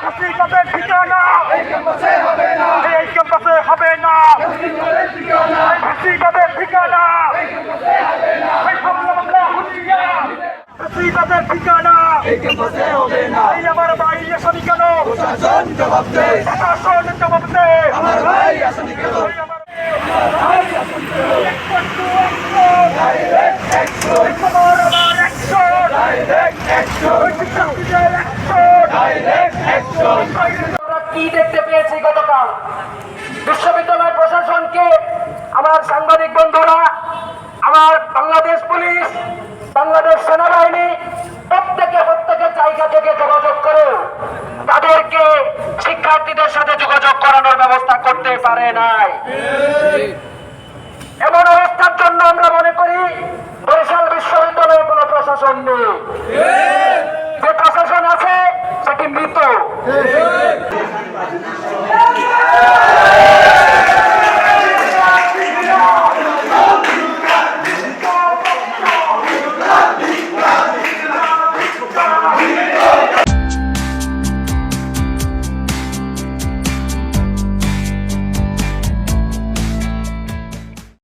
হাসিনাদের ঠিকানা? এই ক্যাম্পাসে হবে না। হাসিনাদের ঠিকানা? হাসিনাদের ঠিকানা? এই হবে না। এই আমার ভাই এসনি কেন? প্রশাসন জবাব দে। প্রশাসন জবাব দে। আমার ভাই আসেনি কেন? ডাইরেক্ট আমার বিশ্ববিদ্যালয় প্রশাসনকে, আমার সাংবাদিক বন্ধুরা, আমার বাংলাদেশ পুলিশ, বাংলাদেশ সেনাবাহিনী, প্রত্যেকে প্রত্যেকের জায়গা থেকে যোগাযোগ করে তাদেরকে শিক্ষার্থীদের সাথে যোগাযোগ করানোর ব্যবস্থা করতে পারে নাই। এমন অবস্থার জন্য আমরা মনে করি বরিশাল বিশ্ববিদ্যালয়ে কোনো প্রশাসন নেই।